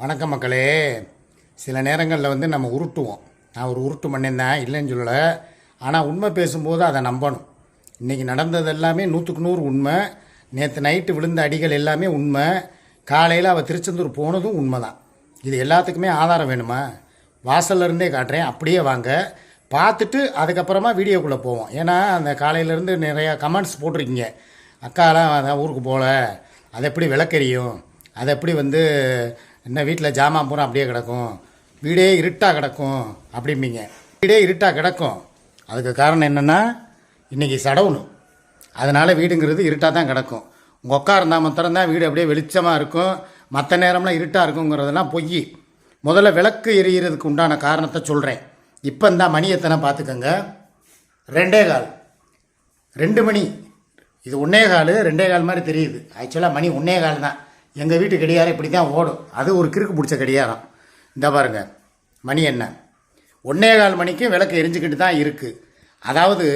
வணக்கம் மக்களே. சில நேரங்களில் வந்து நம்ம உருட்டுவோம். நான் ஒரு உருட்டு பண்ணியிருந்தேன் இல்லைன்னு சொல்லலை. ஆனால் உண்மை பேசும்போது அதை நம்பணும். இன்றைக்கி நடந்தது எல்லாமே நூற்றுக்கு நூறு உண்மை. நேற்று நைட்டு விழுந்த அடிகள் எல்லாமே உண்மை. காலையில் அவள் திருச்செந்தூர் போனதும் உண்மை தான் இது எல்லாத்துக்குமே ஆதாரம் வேணுமா? வாசல்ல இருந்தே காட்டுறேன். அப்படியே வாங்க. பார்த்துட்டு அதுக்கப்புறமா வீடியோக்குள்ளே போவோம். ஏன்னா அந்த காலையிலேருந்து நிறையா கமெண்ட்ஸ் போட்டிருக்கீங்க. அக்காலாம் அதான் ஊருக்கு போகல அது எப்படி விளக்கறியும்? அது எப்படி வந்து என்ன வீட்டில் ஜாமான் பூரா அப்படியே கிடக்கும். வீடே இருட்டாக கிடக்கும் அப்படிம்பீங்க. வீடே இருட்டாக கிடக்கும். அதுக்கு காரணம் என்னென்னா இன்றைக்கி சடவுனு அதனால் வீடுங்கிறது இருட்டாக தான் கிடக்கும். உங்கள் உட்காருந்தால் மாத்திரம் தான் வீடு அப்படியே வெளிச்சமாக இருக்கும். மற்ற நேரம்லாம் இருட்டாக இருக்குங்கிறதெல்லாம் பொய். முதல்ல விளக்கு எரியறதுக்கு உண்டான காரணத்தை சொல்கிறேன் இப்போ இந்த மணி எத்தனை பார்த்துக்கோங்க ரெண்டே கால். ரெண்டு மணி. இது ஒன்னே கால் ரெண்டே கால் மாதிரி தெரியுது. ஆக்சுவலாக மணி ஒன்னே கால் தான். எங்கள் வீட்டு கடியாரம் இப்படி தான் ஓடும். அது ஒரு கிறுக்கு பிடிச்ச கடியாரம் இந்த பாருங்க மணி என்ன? ஒன்னே கால் மணிக்கு விளக்கு எரிஞ்சுக்கிட்டு தான் இருக்குது அதாவது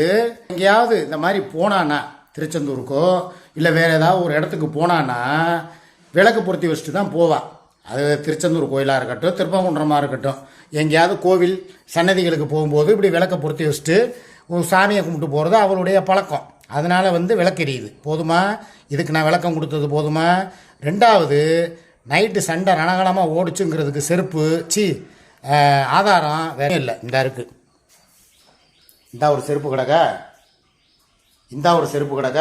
எங்கேயாவது இந்த மாதிரி போனான்னா திருச்செந்தூருக்கோ இல்லை வேறு ஏதாவது ஒரு இடத்துக்கு போனான்னா விளக்கு பொருத்தி வச்சுட்டு தான் போவாள் அது திருச்செந்தூர் கோயிலாக இருக்கட்டும் திருப்பங்குன்றமாக இருக்கட்டும். எங்கேயாவது கோவில் சன்னதிகளுக்கு போகும்போது இப்படி விளக்கை பொருத்தி வச்சுட்டு ஒரு சாமியை கும்பிட்டு போகிறது அவளுடைய பழக்கம். அதனால் வந்து விளக்கெரியுது போதுமா? இதுக்கு நான் விளக்கம் கொடுத்தது போதுமா? ரெண்டாவது நைட்டு சண்டை ரணகலமாக ஓடிச்சுங்கிறதுக்கு செருப்பு சி ஆதாரம் வேற இல்லை. இந்த இருக்குது இந்த ஒரு செருப்பு கிடக்க. இந்த ஒரு செருப்பு கிடக்க.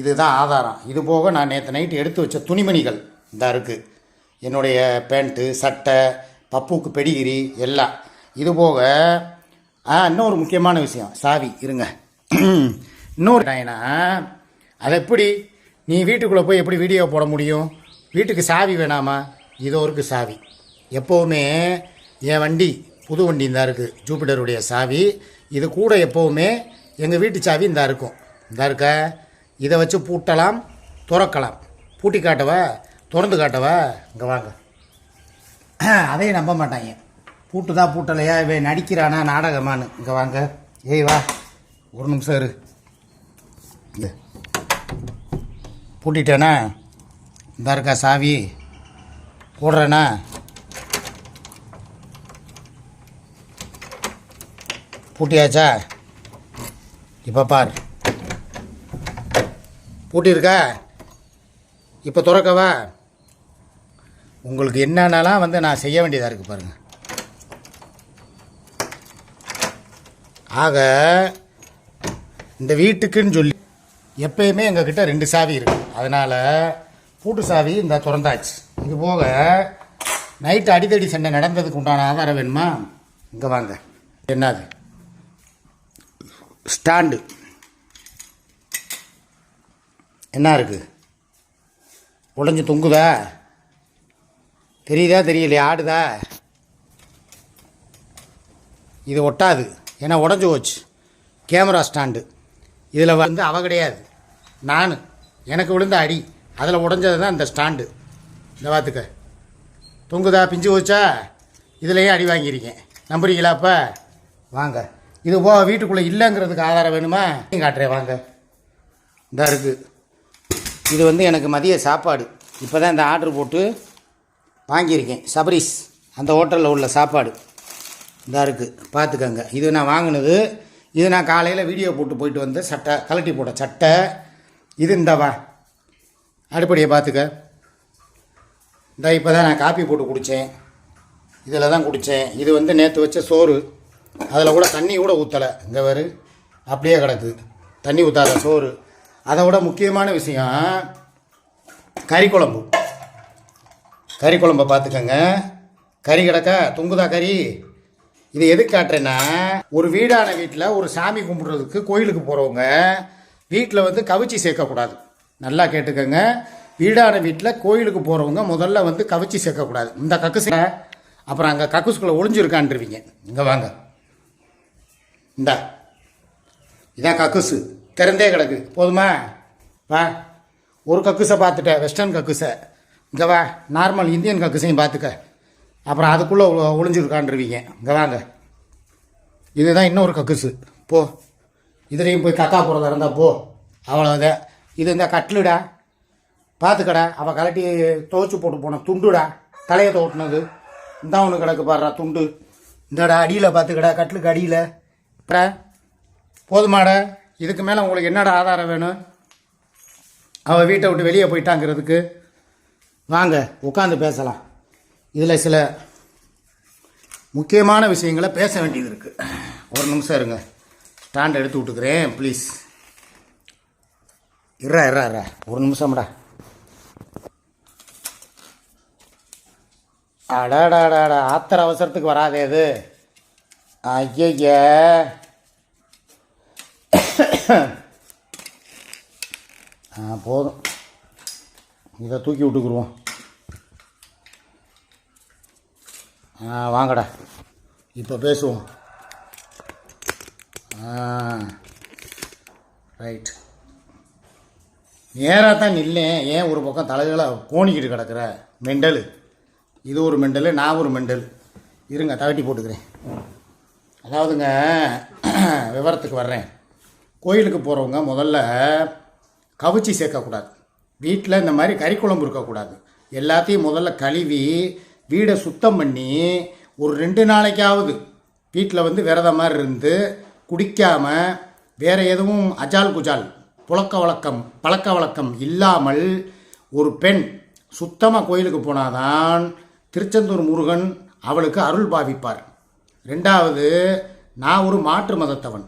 இதுதான் ஆதாரம். இது போக நான் நேற்று நைட்டு எடுத்து வச்ச துணிமணிகள் இந்த இருக்குது என்னுடைய பேண்ட்டு சட்டை பப்புக்கு பெடிகிரி எல்லாம். இது போக ஆ இன்னொரு முக்கியமான விஷயம். சாவி இருங்க. இன்னொரு ஏன்னா அது எப்படி? நீ வீட்டுக்குள்ளே போய் எப்படி வீடியோ போட முடியும்? வீட்டுக்கு சாவி வேணாமா? இதோ இருக்கு சாவி. எப்போவுமே என் வண்டி புது வண்டி இந்தா இருக்குது ஜூபிட்டருடைய சாவி. இது கூட எப்போவுமே எங்கள் வீட்டு சாவி இந்தா இருக்கும். இந்தா இருக்க? இதை வச்சு பூட்டலாம் துறக்கலாம். பூட்டி காட்டவா? திறந்து காட்டவா? இங்கே வாங்க. அதையும் நம்ப மாட்டாங்க. பூட்டுதா பூட்டலையா? இவன் நடிக்கிறானா? நாடகமானு இங்கே வாங்க. ஏய் வா. ஒரு நிமிஷம் இரு. இங்க. இந்த இருக்கா சாவி. போடுறேண்ணா பூட்டியாச்சா? இப்போ பார். பூட்டியிருக்கா? இப்போ துறக்கவா? உங்களுக்கு என்னென்னலாம் வந்து நான் செய்ய வேண்டியதாக இருக்குது பாருங்கள் ஆக இந்த வீட்டுக்குன்னு சொல்லி எப்பயுமே எங்ககிட்ட ரெண்டு சாவி இருக்குது அதனால் பூட்டு சாவி இந்த திறந்தாச்சு. இது போக நைட்டு அடித்தடி சண்டை நடந்ததுக்கு உண்டான ஆதாரம் வேணுமா? இங்கே வாங்க. என்னது? ஸ்டாண்டு. என்ன இருக்குது உடஞ்சி தொங்குதா? தெரியுதா தெரியலையா? ஆடுதா? இது ஒட்டாது. ஏன்னா உடஞ்சி போச்சு. Camera stand. இதில் வந்து அவ கிடையாது. நான். எனக்கு விழுந்த அடி. அதில் உடஞ்சது தான் இந்த ஸ்டாண்டு. இந்த வாத்துக்க தொங்குதா பிஞ்சு போச்சா? இதுலேயே அடி வாங்கியிருக்கேன். நம்புறீங்களா அப்போ? வாங்க. இது போ வீட்டுக்குள்ளே இல்லைங்கிறதுக்கு ஆதாரம் வேணுமா? நீங்க காட்டுறேன் வாங்க. இந்த இருக்குது இது வந்து எனக்கு மதிய சாப்பாடு. இப்போ தான் இந்த ஆர்டர் போட்டு வாங்கியிருக்கேன். சபரிஸ். அந்த ஹோட்டலில் உள்ள சாப்பாடு. இதாக இருக்குது பார்த்துக்கங்க இது நான் வாங்கினது. இது நான் காலையில் வீடியோ போட்டு போயிட்டு வந்த சட்டை கலட்டி போட்ட சட்டை. இது இந்த வா அடுப்படியை பார்த்துக்க. இந்த இப்போ தான் நான் காப்பி போட்டு குடித்தேன் இதில் தான் குடித்தேன் இது வந்து நேற்று வச்ச சோறு. அதில் கூட தண்ணி கூட ஊற்றலை இங்கே வரு அப்படியே கிடக்கு. தண்ணி ஊற்றாத சோறு. அதை விட முக்கியமான விஷயம் கறி குழம்பு. கறி குழம்பை பார்த்துக்கோங்க. கறி கிடக்கா? தொங்குதா கறி? இது எதுக்கு காட்டுறேன்னா ஒரு வீடான வீட்டில் ஒரு சாமி கும்பிட்றதுக்கு கோயிலுக்கு போகிறவங்க வீட்டில் வந்து கவிச்சி சேர்க்கக்கூடாது. நல்லா கேட்டுக்கோங்க. வீடான வீட்டில் கோயிலுக்கு போகிறவங்க முதல்ல வந்து கவிச்சி சேர்க்கக்கூடாது. இந்த கக்குசு அப்புறம் அங்கே கக்குசுக்குள்ளே ஒளிஞ்சிருக்கான்ருவீங்க இங்கே வாங்க. இந்தா. இதான் கக்குசு. திறந்தே கிடக்கு. போதுமா? வா. ஒரு கக்குசை பார்த்துட்டேன் வெஸ்டர்ன் கக்குசை. இங்கே வா. நார்மல் இந்தியன் கக்குசையும் பார்த்துக்க. அப்புறம் அதுக்குள்ளே ஒளிஞ்சிருக்கான்ருவீங்க இங்கே வாங்க. இதுதான் இன்னொரு கக்குசு. போ. இதுலேயும் போய் கக்கா போகிறதா இருந்தால் போ. அவ்வளோதான் இது இந்த கட்லுடா பார்த்துக்கடா அவள் கலட்டி துவைச்சி போட்டு போன துண்டுடா. தலையை தோட்டினது இந்த ஒன்று கிடக்கு பாடுறா துண்டு. இந்தடா அடியில் பார்த்துக்கடா கட்டிலுக்கு அடியில். அப்புறம் போதுமாடா. இதுக்கு மேலே உங்களுக்கு என்னடா ஆதாரம் வேணும்? அவள் வீட்டை விட்டு வெளியே போயிட்டாங்கிறதுக்கு. வாங்க உட்காந்து பேசலாம். இதில் சில முக்கியமான விஷயங்களை பேச வேண்டியது இருக்குது ஒரு நிமிஷம் இருங்க. ஸ்டாண்ட் எடுத்து விட்டுக்கிறேன் ப்ளீஸ் இறா இறா இறா. ஒரு நிமிஷம்டா அடாடாடாடா ஆத்திர அவசரத்துக்கு வராதே இது. ஐய ஆ போதும். இதை தூக்கி விட்டுக்குருவோம் ஆ வாங்கடா. இப்போ பேசுவோம். ரைட் நேராக தான் நில்லேன். ஏன் ஒரு பக்கம் தலைகளாக கோணிக்கிட்டு கிடக்குற? மெண்டல். இது ஒரு மெண்டல் நான் ஒரு மெண்டல். இருங்க தகட்டி போட்டுக்கிறேன். அதாவதுங்க விவரத்துக்கு வர்றேன். கோயிலுக்கு போகிறவங்க முதல்ல கவிச்சி சேர்க்கக்கூடாது. வீட்டில் இந்த மாதிரி கறி குழம்பு இருக்கக்கூடாது. எல்லாத்தையும் முதல்ல கழுவி வீடை சுத்தம் பண்ணி ஒரு ரெண்டு நாளைக்காவது வீட்டில் வந்து விரதம் மாதிரி இருந்து குடிக்காமல் வேறு எதுவும் அஜால் குஜால் புழக்க வழக்கம் பழக்க வழக்கம் இல்லாமல் ஒரு பெண் சுத்தமாக கோயிலுக்கு போனாதான் திருச்செந்தூர் முருகன் அவளுக்கு அருள் பாவிப்பார். ரெண்டாவது நான் ஒரு மாற்று மதத்தவன்.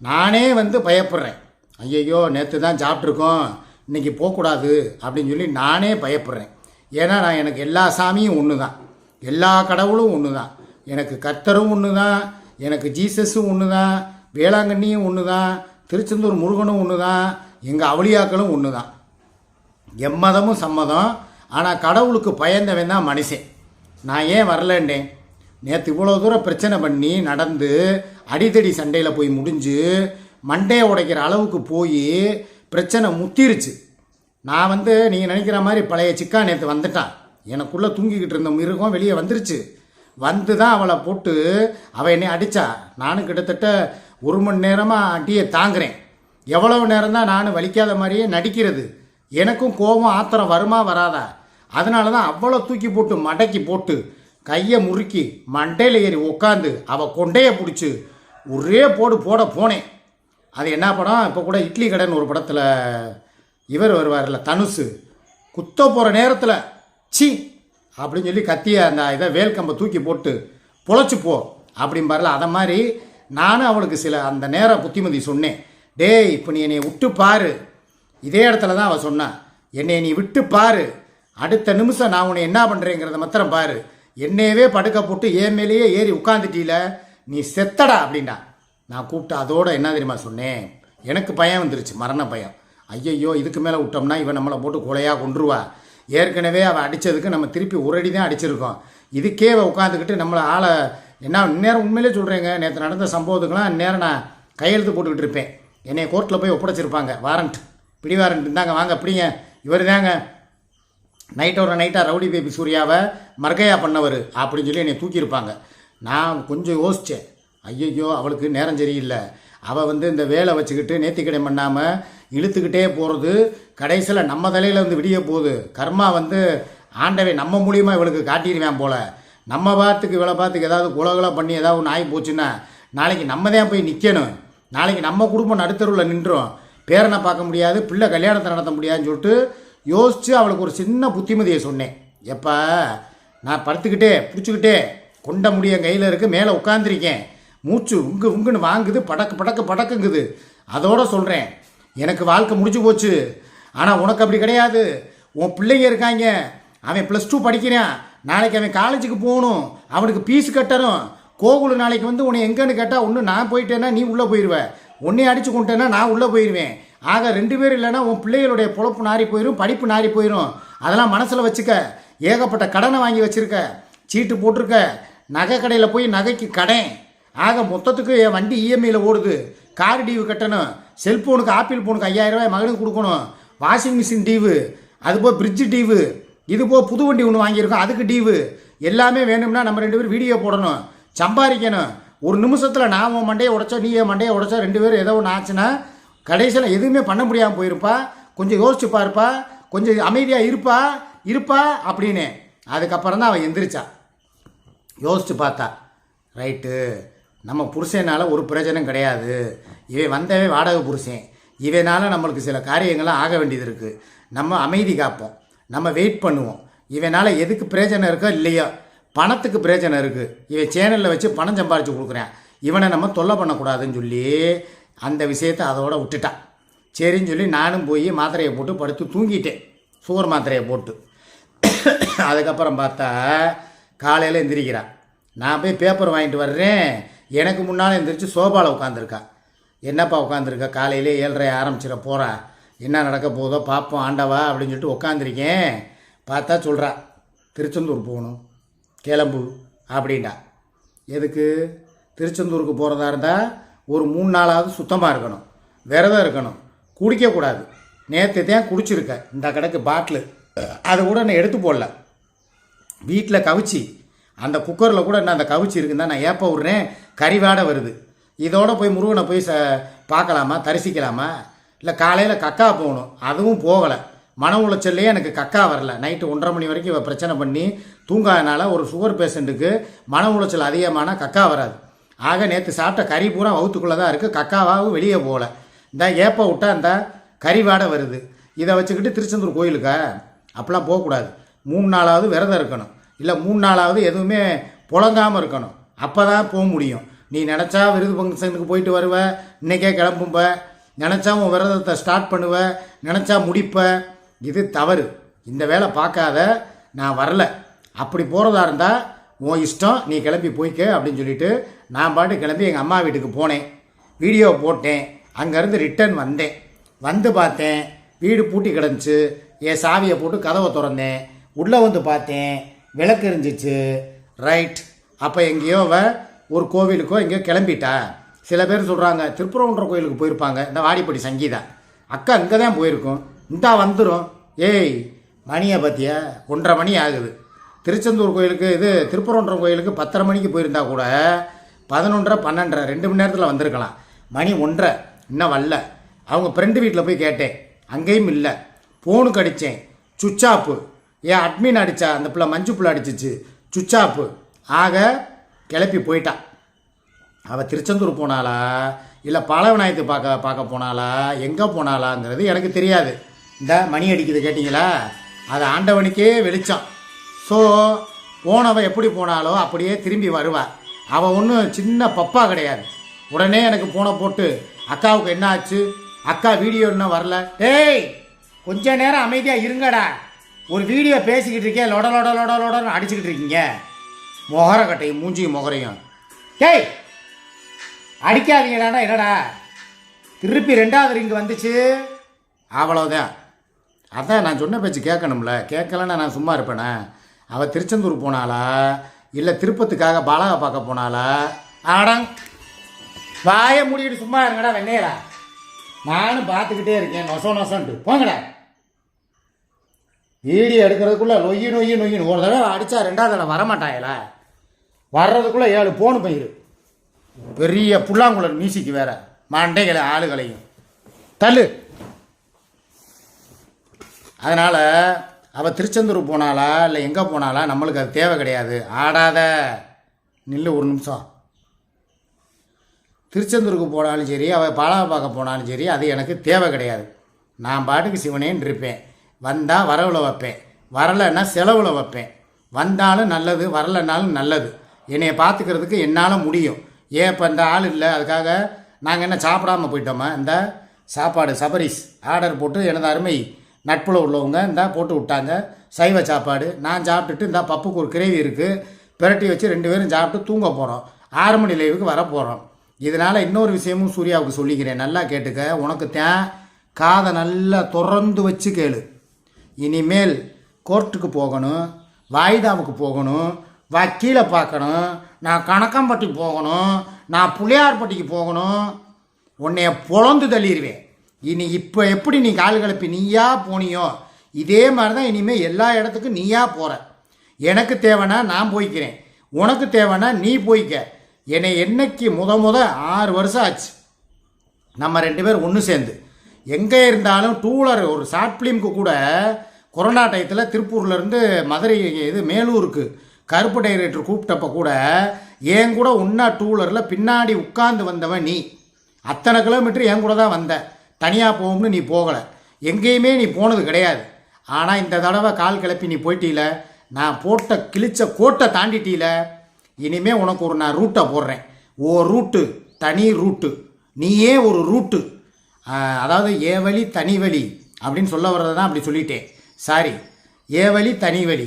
நானே வந்து பயப்படுறேன். ஐயையோ நேற்று தான் சாப்பிட்ருக்கோம் இன்றைக்கி போகக்கூடாது அப்படின்னு சொல்லி நானே பயப்படுறேன். ஏன்னா நான் எனக்கு எல்லா சாமியும் ஒன்று தான் எல்லா கடவுளும் ஒன்று தான் எனக்கு கர்த்தரும் ஒன்று தான் எனக்கு ஜீசஸும் ஒன்று தான் வேளாங்கண்ணியும் ஒன்று தான் திருச்செந்தூர் முருகனும் ஒன்று தான் எங்கள் அவளியாக்களும் ஒன்று தான் எம்மதமும் சம்மதம் ஆனால் கடவுளுக்கு பயந்தவன் தான் மனுஷன். நான் ஏன் வரலன்னேன் நேற்று இவ்வளோ தூரம் பிரச்சனை பண்ணி நடந்து அடித்தடி சண்டையில் போய் முடிஞ்சு மண்டையை உடைக்கிற அளவுக்கு போய் பிரச்சனை முத்திருச்சு. நான் வந்து நீங்கள் நினைக்கிற மாதிரி பழைய சிக்கா நேற்று வந்துட்டான். எனக்குள்ளே தூங்கிக்கிட்டு இருந்த மிருகம் வெளியே வந்துருச்சு. வந்து தான் அவளை போட்டு அவள் என்னை அடித்தா நானும் கிட்டத்தட்ட ஒரு மணி நேரமாக அடியை தாங்குறேன். எவ்வளவு நேரம் தான் நான் வலிக்காத மாதிரியே நடிக்கிறது. எனக்கும் கோபம் ஆத்திரம் வருமா வராதா? அதனால தான் அவ்வளோ தூக்கி போட்டு மடக்கி போட்டு கையை முறுக்கி மண்டையில் ஏறி உட்காந்து அவள் கொண்டையை பிடிச்சி ஒரே போடு போட போனேன். அது என்ன படம்? இப்போ கூட இட்லி கடைன்னு ஒரு படத்தில் இவர் வருவார்ல தனுசு. குத்த போகிற நேரத்தில் சி அப்படின்னு சொல்லி கத்தியை அந்த இதை வேல்கம்பை தூக்கி போட்டு பொழைச்சி போ அப்படிம்பார்ல அதை மாதிரி நானும் அவளுக்கு சில அந்த நேர புத்திமதி சொன்னேன். டேய் இப்போ நீ என்னை விட்டு பாரு. இதே இடத்துல தான் அவள் சொன்னான் என்னை நீ விட்டு பாரு. அடுத்த நிமிஷம் நான் உன்னை என்ன பண்ணுறேங்கிறத மாத்திரம் பாரு. என்னையவே படுக்க போட்டு ஏன் மேலேயே ஏறி உட்காந்துட்டீல நீ செத்தடா அப்படின்டா நான் கூப்பிட்டு அதோட என்ன தெரியுமா சொன்னேன் எனக்கு பயம் வந்துருச்சு மரண பயம். ஐயையோ இதுக்கு மேலே விட்டோம்னா இவன் நம்மளை போட்டு கொலையாக கொன்றுவா. ஏற்கனவே அவள் அடித்ததுக்கு நம்ம திருப்பி உரடி தான் அடிச்சிருக்கோம். இதுக்கே அவள் உட்காந்துக்கிட்டு நம்மளை ஆளை என்ன இந்நேரம் உண்மையிலே சொல்கிறேங்க நேற்று நடந்த சம்பவத்துக்கெல்லாம் இந்நேரம் நான் கையெழுத்து போட்டுக்கிட்டு இருப்பேன். என்னை கோர்ட்டில் போய் ஒப்படைச்சிருப்பாங்க வாரண்ட் பிடி வாரண்ட் இருந்தாங்க வாங்க பிடிங்க. இவர் தாங்க. நைட்டோட நைட்டாக ரவுடி பேபி சூர்யாவை மர்கையா பண்ணவர் அப்படின்னு சொல்லி என்னை தூக்கியிருப்பாங்க. நான் கொஞ்சம் யோசித்தேன் ஐயையோ அவளுக்கு நேரம் சரியில்லை. அவள் வந்து இந்த வேலை வச்சுக்கிட்டு நேர்த்திக்கடை பண்ணாமல் இழுத்துக்கிட்டே போகிறது கடைசியில் நம்ம தலையில் வந்து விடிய போகுது. கர்மா வந்து ஆண்டவை நம்ம மூலியமாக இவளுக்கு காட்டிடுவேன் போல். நம்ம பார்த்துக்கு இவளை பார்த்துக்கு ஏதாவது குலகுலம் பண்ணி ஏதாவது ஒன்று ஆகி போச்சுன்னா நாளைக்கு நம்ம தான் போய் நிற்கணும் நாளைக்கு நம்ம குடும்பம் நடுத்தருவில் நின்றோம். பேரனை பார்க்க முடியாது பிள்ளை கல்யாணத்தை நடத்த முடியாதுன்னு சொல்லிட்டு யோசித்து அவளுக்கு ஒரு சின்ன புத்திமதியை சொன்னேன். எப்பா? நான் படுத்துக்கிட்டே பிடிச்சிக்கிட்டே கொண்ட முடிய கையில் இருக்கு மேலே உட்காந்துருக்கேன் மூச்சு உங்கு உங்குன்னு வாங்குது படக்கு படக்கு படக்குங்குது. அதோட சொல்கிறேன் எனக்கு வாழ்க்கை முடிஞ்சு போச்சு. ஆனால் உனக்கு அப்படி கிடையாது. உன் பிள்ளைங்க இருக்காங்க. அவன் ப்ளஸ் டூ படிக்கிறான். நாளைக்கு அவன் காலேஜுக்கு போகணும். அவனுக்கு ஃபீஸ் கட்டணும். கோகுலு நாளைக்கு வந்து உன்னை எங்கேன்னு கேட்டால் ஒன்று நான் போயிட்டேன்னா நீ உள்ளே போயிடுவ உன்னை அடித்து கொண்டேன்னா நான் உள்ளே போயிடுவேன் ஆக ரெண்டு பேரும் இல்லைன்னா உன் பிள்ளைகளுடைய பொழப்பு நாரி போயிடும் படிப்பு நாரி போயிடும் அதெல்லாம் மனசில் வச்சுக்க. ஏகப்பட்ட கடனை வாங்கி வச்சுருக்க. சீட்டு போட்டிருக்க. நகை கடையில் போய் நகைக்கு கடன். ஆக மொத்தத்துக்கு என் வண்டி இஎம்ஐயில் ஓடுது. கார் டியூ கட்டணும். செல்ஃபோனுக்கு ஆப்பிள் ஃபோனுக்கு ஐயாயிரம் ரூபாய் மகனுக்கு கொடுக்கணும். வாஷிங் மிஷின் டியூவு அதுபோல் ஃப்ரிட்ஜு டீவு இது போக புது வண்டி ஒன்று வாங்கியிருக்கோம் அதுக்கு டீவு. எல்லாமே வேணும்னா நம்ம ரெண்டு பேரும் வீடியோ போடணும். சம்பாதிக்கணும். ஒரு நிமிஷத்தில் நான் உன் மண்டையை உடைச்சா நீ என் மண்டையை உடைச்சா ரெண்டு பேரும் ஏதோ ஒன்று ஆச்சுன்னா கடைசியில் எதுவுமே பண்ண முடியாமல் போயிருப்பா. கொஞ்சம் யோசிச்சு பாருப்பா. கொஞ்சம் அமைதியாக இருப்பா. இருப்பா அப்படின்னு. அதுக்கப்புறம் தான் அவன் எந்திரிச்சா யோசிச்சு பார்த்தா ரைட்டு. நம்ம புருஷனால் ஒரு பிரயோஜனம் கிடையாது. இவன் வந்தவே வாடகை புருஷன். இவனால் நம்மளுக்கு சில காரியங்கள்லாம் ஆக வேண்டியது இருக்குது நம்ம அமைதி காப்போம். நம்ம வெயிட் பண்ணுவோம். இவனால் எதுக்கு பிரயோஜனம் இருக்கோ இல்லையோ பணத்துக்கு பிரயோஜனம் இருக்குது இவன் சேனலில் வச்சு பணம் சம்பாரித்து கொடுக்குறேன். இவனை நம்ம தொல்லை பண்ணக்கூடாதுன்னு சொல்லி அந்த விஷயத்தை அதோட விட்டுட்டான். சரின்னு சொல்லி நானும் போய் மாத்திரையை போட்டு படுத்து தூங்கிட்டேன். சுகர் மாத்திரையை போட்டு. அதுக்கப்புறம் பார்த்தா காலையில் எந்திரிக்கிறான். நான் போய் பேப்பர் வாங்கிட்டு வர்றேன். எனக்கு முன்னால் எந்திரிச்சு சோபாவில் உட்காந்துருக்கா என்னப்பா உட்காந்துருக்க காலையிலே ஏழரை ஆரம்பிச்சிட போகிறா என்ன நடக்க போதோ பார்ப்போம் ஆண்டவா அப்படின்னு சொல்லிட்டு உட்காந்துருக்கேன் பார்த்தா சொல்கிறா திருச்செந்தூர் போகணும் கிளம்பு அப்படின்டா எதுக்கு? திருச்செந்தூருக்கு போகிறதா இருந்தால் ஒரு மூணு நாளாவது சுத்தமாக இருக்கணும் விரதம் இருக்கணும் குடிக்கக்கூடாது நேற்று தான் குடிச்சிருக்க இந்த கடைக்கு பாட்டிலு அதை கூட நான் எடுத்து போடல. வீட்டில் கவிச்சி அந்த குக்கரில் கூட என்ன அந்த கவிச்சி இருக்குன்னு தான் நான் ஏப்ப விட்றேன் கறிவாடை வருது. இதோட போய் முருகனை போய் ச பார்க்கலாமா? தரிசிக்கலாமா? இல்லை காலையில் கக்கா போகணும். அதுவும் போகலை. மன உளைச்சல்லையே எனக்கு கக்கா வரல. நைட்டு ஒன்றரை மணி வரைக்கும் இவள் பிரச்சனை பண்ணி தூங்காதனால ஒரு சுகர் பேஷண்ட்டுக்கு மன உளைச்சல் அதிகமான கக்கா வராது. ஆக நேற்று சாப்பிட்ட கறி பூரா வகுத்துக்குள்ளே தான் இருக்குது கக்காவாகவும் வெளியே போகல. இந்த ஏப்ப விட்டா இந்த கறிவாடை வருது. இதை வச்சுக்கிட்டு திருச்செந்தூர் கோயிலுக்கா? அப்போலாம் போகக்கூடாது. மூணு நாளாவது விரதம் இருக்கணும். இல்லை மூணு நாளாவது எதுவுமே புழங்காமல் இருக்கணும். அப்போ தான் போக முடியும். நீ நினச்சா விருது ஃபங்க்ஷனுக்கு போயிட்டு வருவ இன்றைக்கே கிளம்பும்ப. நினச்சா உன் விரதத்தை ஸ்டார்ட் பண்ணுவ நினச்சா முடிப்ப. இது தவறு. இந்த வேலை பார்க்காத நான் வரல. அப்படி போகிறதா இருந்தால் உன் இஷ்டம் நீ கிளம்பி போய்க்க அப்படின்னு சொல்லிட்டு நான் பாட்டு கிளம்பி எங்கள் அம்மா வீட்டுக்கு போனேன். வீடியோ போட்டேன். அங்கேருந்து ரிட்டர்ன் வந்தேன். வந்து பார்த்தேன். வீடு பூட்டி கிடந்துச்சு. என் சாவியை போட்டு கதவை திறந்தேன். உள்ளே வந்து பார்த்தேன். விளக்கு இருந்துச்சு ரைட் அப்போ எங்கேயோ ஒரு கோவிலுக்கோ எங்கேயோ கிளம்பிட்டா சில பேர் சொல்கிறாங்க திருப்புரங்குன்ற கோயிலுக்கு போயிருப்பாங்க இந்த வாடிப்பட்டி சங்கீதா. அக்கா இங்கே தான் போயிருக்கும். இந்தா வந்துடும் ஏய் மணியை பற்றியா ஒன்றரை மணி ஆகுது. திருச்செந்தூர் கோயிலுக்கு இது திருப்பரங்குன்றம் கோயிலுக்கு பத்தரை மணிக்கு போயிருந்தா கூட பதினொன்றரை பன்னெண்டரை ரெண்டு மணி நேரத்தில் வந்திருக்கலாம். மணி ஒன்றரை இன்னும் வரல. அவங்க ஃப்ரெண்டு வீட்டில் போய் கேட்டேன். அங்கேயும் இல்லை. ஃபோனுக்கு அடித்தேன் ஆப்பு ஏன் அட்மின் அடித்தா அந்த பிள்ளை மஞ்சு பிள்ளை அடிச்சிச்சு. ஆப்பு ஆக கிளப்பி போயிட்டான் அவள் திருச்செந்தூர் போனாளா? இல்லை பாலவிநாயகத்தை பார்க்க பார்க்க போனாளா? எங்கே போனாளாங்கிறது எனக்கு தெரியாது. இந்த மணி அடிக்குது கேட்டிங்களா? அது ஆண்டவனுக்கே வெளிச்சம். ஸோ போனவன் எப்படி போனாலோ அப்படியே திரும்பி வருவா. அவள் ஒன்றும் சின்ன பப்பா கிடையாது. உடனே எனக்கு போனை போட்டு அக்காவுக்கு என்ன ஆச்சு? அக்கா வீடியோ இன்னும் வரல. டேய் கொஞ்ச நேரம் அமைதியாக இருங்கடா. ஒரு வீடியோ பேசிக்கிட்டு இருக்கேன் லொட லொட லொட லொடன்னு அடிச்சுக்கிட்டு இருக்கீங்க. முகரக்கட்டையும் மூஞ்சியும் முகரையும். டேய் அடிக்காதீங்கடாடா என்னடா? திருப்பி ரெண்டாவது ரிங்கு வந்துச்சு. அவ்வளோதான் அதான் நான் சொன்ன பேச்சு கேட்கணும்ல. கேட்கலன்னா நான் சும்மா இருப்பேனே? அவள் திருச்செந்தூர் போனாளா? இல்லை திருப்பத்துக்காக பாலாவை பார்க்க போனாளா? ஆடங் வாயை மூடிட்டு சும்மா இருங்கடா வெண்ணையரா. நானும் பார்த்துக்கிட்டே இருக்கேன். நொசோ நொசன்ட்டு. போங்கடா. வீடியோ எடுக்கிறதுக்குள்ளே நொய்யி நொய்யி நொய்யின்னு ஒரு தடவை அடித்தா ரெண்டாவது தடவை வரமாட்டாங்களா வர்றதுக்குள்ளே ஏழு போனு பயிர். பெரிய புல்லாங்குழல் மியூசிக் வேற. மண்டைகளை ஆளுகளையும். தள்ளு. அதனால் அவள் திருச்செந்தூர் போனாலா இல்லை எங்கே போனாலா நம்மளுக்கு அது தேவை கிடையாது. ஆடாத. நில்லு ஒரு நிமிஷம். திருச்செந்தூருக்கு போனாலும் சரி அவள் பாலாவை பார்க்க போனாலும் சரி அது எனக்கு தேவை கிடையாது. நான் பாட்டுக்கு சிவனேன்னு இருப்பேன் வந்தால் வரவில் வைப்பேன். வரலைன்னா செலவில் வைப்பேன். வந்தாலும் நல்லது வரலைன்னாலும் நல்லது. என்னையை பார்த்துக்கிறதுக்கு என்னால் முடியும். ஏன் இப்போ இந்த ஆள் இல்லை? அதுக்காக நாங்கள் என்ன சாப்பிடாம போயிட்டோமா? இந்த சாப்பாடு சபரிஸ் ஆர்டர் போட்டு எனது அருமை நட்பில் உள்ளவங்க இந்த போட்டு விட்டாங்க. சைவ சாப்பாடு. நான் சாப்பிட்டுட்டு இந்த பப்புக்கு ஒரு கிரேவி இருக்குது பிரட்டி வச்சு ரெண்டு பேரும் சாப்பிட்டு தூங்க போகிறோம் ஆறு மணி லைவுக்கு வர போகிறோம் இதனால் இன்னொரு விஷயமும் சூர்யாவுக்கு சொல்லிக்கிறேன். நல்லா கேட்டுக்க. உனக்கு தேன் காதை நல்லா திறந்து வச்சு கேளு. இனிமேல் கோர்ட்டுக்கு போகணும். வாய்தாவுக்கு போகணும். வக்கீலை பார்க்கணும் நான் கணக்கம்பட்டி போகணும் நான் புளியார்பட்டிக்கு போகணும் உன்னைய பொழந்து தள்ளிடுவேன் இனி இப்போ எப்படி நீ கால் கலப்பி நீயா போனியோ? இதே மாதிரி தான் இனிமேல் எல்லா இடத்துக்கும் நீயா போகிற எனக்கு தேவைன்னா நான் போய்க்கிறேன். உனக்கு தேவைன்னா நீ போய்க்க. என்னை என்னைக்கு முத முத ஆறு வருஷம் ஆச்சு. நம்ம ரெண்டு பேர் ஒன்று சேர்ந்து. எங்கே இருந்தாலும் டூலர் ஒரு ஷார்ட் ஃபிலிம்க்கு கூட கொரோனா டயத்தில் திருப்பூர்லேருந்து மதுரை இது மேலூருக்கு கருப்பு டைரக்டர் கூப்பிட்டப்ப கூட என் கூட உன்னா டூலரில் பின்னாடி உட்கார்ந்து வந்தவன் நீ. அத்தனை கிலோமீட்டர் என் கூட தான் வந்த. தனியாக போகும்னு நீ போகலை. எங்கேயுமே நீ போனது கிடையாது. ஆனால் இந்த தடவை கால் கிளப்பி நீ போயிட்டீல. நான் போட்ட கிழிச்ச கோட்டை தாண்டிட்டீல. இனிமே உனக்கு ஒரு நான் ரூட்டை போடுறேன். ஓ ரூட்டு தனி ரூட்டு. நீயே ஒரு ரூட்டு. அதாவது ஏ வழி தனி வழி அப்படின்னு சொல்ல வர்றதை தான் அப்படி சொல்லிட்டேன். சாரி ஏ வழி தனி வழி.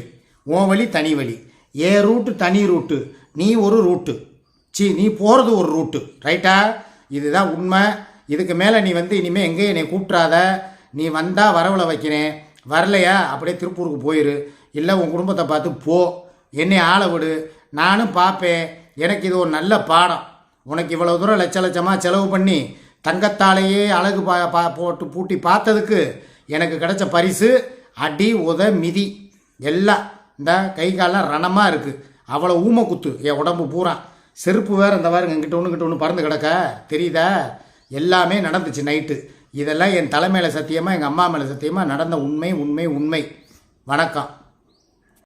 ஓ வழி தனி வழி. ஏ ரூட்டு தனி ரூட்டு. நீ ஒரு ரூட்டு. சி நீ போகிறது ஒரு ரூட்டு. ரைட்டா? இதுதான் உண்மை. இதுக்கு மேலே நீ வந்து இனிமேல் எங்கேயும் என்னை கூப்பிட்றாத. நீ வந்தால் வரவளை வைக்கிறேன். வரலையா? அப்படியே திருப்பூருக்கு போயிரு. இல்லை உன் குடும்பத்தை பார்த்து போ. என்னை ஆளை விடு. நானும் பார்ப்பேன். எனக்கு இது ஒரு நல்ல பாடம். உனக்கு இவ்வளோ தூரம் லட்ச லட்சமாக செலவு பண்ணி தங்கத்தாலேயே அழகு பா பா போட்டு பூட்டி பார்த்ததுக்கு எனக்கு கிடைச்ச பரிசு அடி உத மிதி. எல்லாம். இந்த கை காலெலாம் ரணமாக இருக்குது அவ்வளோ ஊமை குத்து என் உடம்பு பூரா. செருப்பு வேறு இந்த வாருங்க இங்கிட்ட ஒன்று கிட்ட ஒன்று பறந்து கிடக்க. தெரியுதா? எல்லாமே நடந்துச்சு நைட்டு இதெல்லாம் என் தலைமையில் சத்தியமாக எங்கள் அம்மா மேலே சத்தியமாக நடந்த உண்மை உண்மை உண்மை. வணக்கம்.